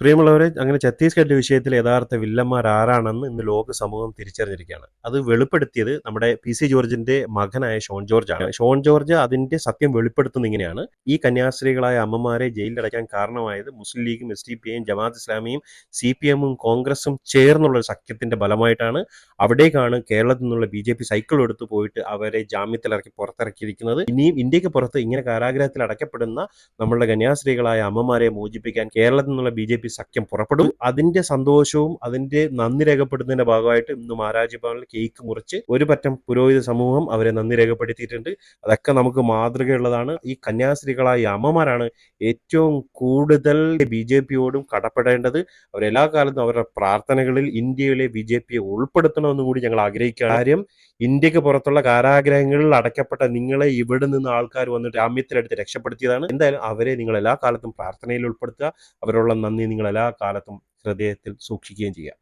പ്രിയമുള്ളവരെ അങ്ങനെ ഛത്തീസ്ഗഡ് വിഷയത്തിൽ യഥാർത്ഥ വില്ലന്മാർ ആരാണെന്ന് ഇന്ന് ലോക സമൂഹം തിരിച്ചറിഞ്ഞിരിക്കുകയാണ്. അത് വെളിപ്പെടുത്തിയത് നമ്മുടെ പി സി ജോർജിന്റെ മകനായ ഷോൺ ജോർജ് ആണ് ഷോൺ ജോർജ് അതിന്റെ സത്യം വെളിപ്പെടുത്തുന്ന ഇങ്ങനെയാണ്. ഈ കന്യാസ്ത്രീകളായ അമ്മമാരെ ജയിലിലടയ്ക്കാൻ കാരണമായത് മുസ്ലിം ലീഗും എസ് ഡി പി ഐയും ജമാഅത്ത് ഇസ്ലാമിയും സി പി എമ്മും കോൺഗ്രസും ചേർന്നുള്ള സഖ്യത്തിന്റെ ഫലമായിട്ടാണ് അവിടേക്കാണ് കേരളത്തിൽ നിന്നുള്ള ബി ജെ പി സൈക്കിൾ എടുത്തു പോയിട്ട് അവരെ ജാമ്യത്തിലിറക്കി പുറത്തിറക്കിയിരിക്കുന്നത്. ഇനിയും ഇന്ത്യയ്ക്ക് പുറത്ത് ഇങ്ങനെ കാരാഗ്രഹത്തിൽ അടയ്ക്കപ്പെടുന്ന നമ്മളുടെ കന്യാസ്ത്രീകളായ അമ്മമാരെ മോചിപ്പിക്കാൻ കേരളത്തിൽ നിന്നുള്ള ബി ജെ പി സഖ്യം പുറപ്പെടും. അതിന്റെ സന്തോഷവും അതിന്റെ നന്ദി രേഖപ്പെടുന്നതിന്റെ ഭാഗമായിട്ട് ഇന്ന് മഹാരാജ്യഭവനിൽ കേക്ക് മുറിച്ച് ഒരു പറ്റം പുരോഹിത സമൂഹം അവരെ നന്ദി രേഖപ്പെടുത്തിയിട്ടുണ്ട്. അതൊക്കെ നമുക്ക് മാതൃകയുള്ളതാണ്. ഈ കന്യാസ്ത്രീകളായ അമ്മമാരാണ് ഏറ്റവും കൂടുതൽ ബി ജെ പിയോടും കടപ്പെടേണ്ടത്. അവരെല്ലാ കാലത്തും അവരുടെ പ്രാർത്ഥനകളിൽ ഇന്ത്യയിലെ ബി ജെ പിയെ ഉൾപ്പെടുത്തണമെന്നും കൂടി ഞങ്ങൾ ആഗ്രഹിക്കുക കാര്യം ഇന്ത്യയ്ക്ക് പുറത്തുള്ള കാരാഗ്രഹങ്ങളിൽ അടയ്ക്കപ്പെട്ട നിങ്ങളെ ഇവിടെ നിന്ന് ആൾക്കാർ വന്നിട്ട് രാമ്യത്തിലെടുത്ത് രക്ഷപ്പെടുത്തിയതാണ്. എന്തായാലും അവരെ നിങ്ങൾ എല്ലാ കാലത്തും പ്രാർത്ഥനയിൽ ഉൾപ്പെടുത്തുക. അവരുള്ള നന്ദി നിങ്ങൾ എല്ലാ കാലത്തും ഹൃദയത്തിൽ സൂക്ഷിക്കുകയും ചെയ്യുക